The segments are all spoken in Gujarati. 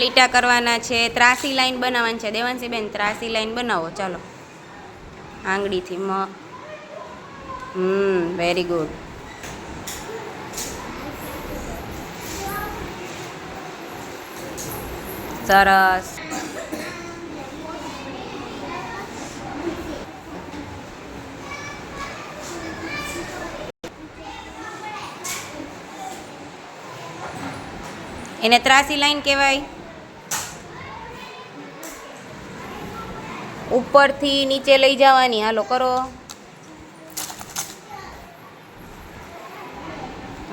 લીટા કરવાના છે, ત્રાસી લાઈન બનાવવાની છે. દેવાંશીબેન, ત્રાસી લાઈન બનાવો. ચાલો. આંગળીથી મ. હમ વેરી ગુડ સરસ. એને ત્રાસી લાઈન કહેવાય. ઉપરથી નીચે લઈ જવાની. હાલો કરો.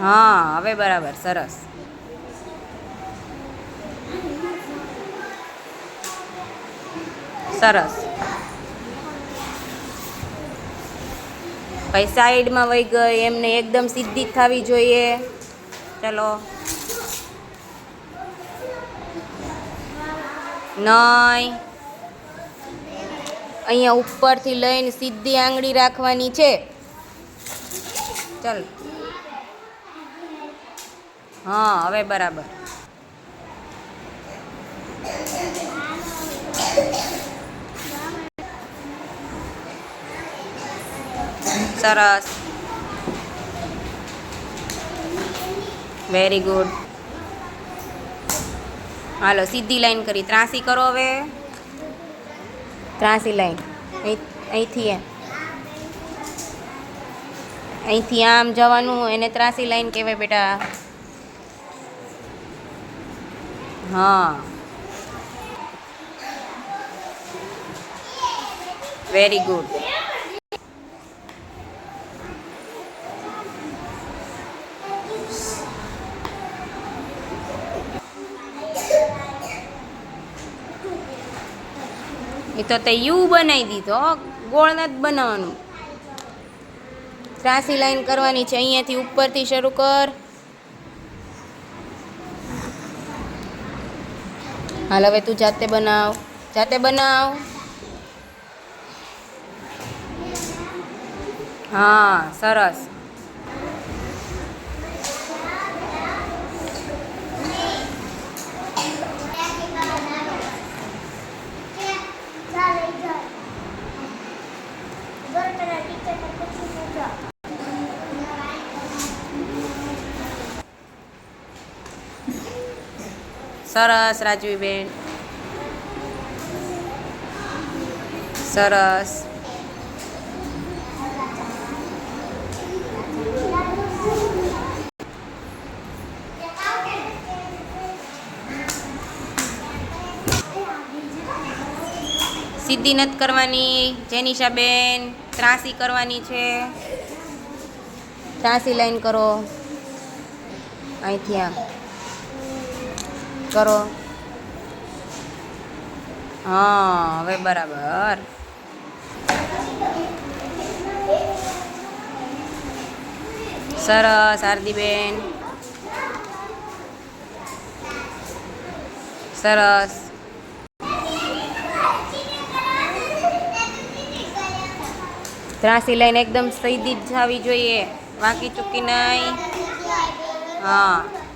હા, હવે બરાબર, સરસ. સરસ. ભાઈ, સાઈડમાં વહી ગઈ. એમને એકદમ સીધી જ થવી જોઈએ. ચલો. નહીં અહીંયા ઉપરથી લઈને સીધી આંગળી રાખવાની છે. ચલ. હા, હવે બરાબર. સરસ. વેરી ગુડ હાલો, સીધી લાઈન કરી. ત્રાસી કરો હવે. ત્રાસી લાઈન અહીં- અહીંથી. અહીંથી આમ જવાનું એને ત્રાસી લાઈન કહેવાય બેટા. હા. વેરી ગુડ એ તો તે યુ બનાવી દીધો. ગોળ નથી બનાવવાનું. ત્રાસી લાઈન કરવાની છે, અહીંયાથી ઉપરથી શરૂ કર. હાલ હવે તું જાતે બનાવ જાતે બનાવ. હા, સરસ. સરસ, રાજવીબેન. સરસ. સિદ્ધિ નથી કરવાની, જેનિશાબેન ત્રાસી કરવાની છે. ત્રાસી લાઈન કરો. અહીંથી આમ કરો. હા, હવે બરાબર. સરસ આરતીબેન સરસ. ત્રાસી લઈને એકદમ સીધી જ જવી જોઈએ. વાંકી ચૂકી નહીં. હા.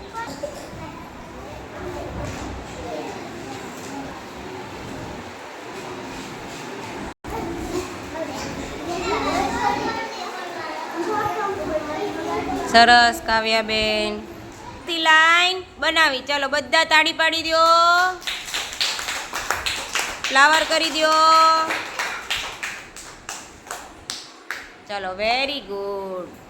સરસ, કાવ્યાબેન. લાઈન બનાવી. ચાલો, બધા તાળી પાડી દો. ફ્લાવર કરી દો. ચાલો વેરી ગુડ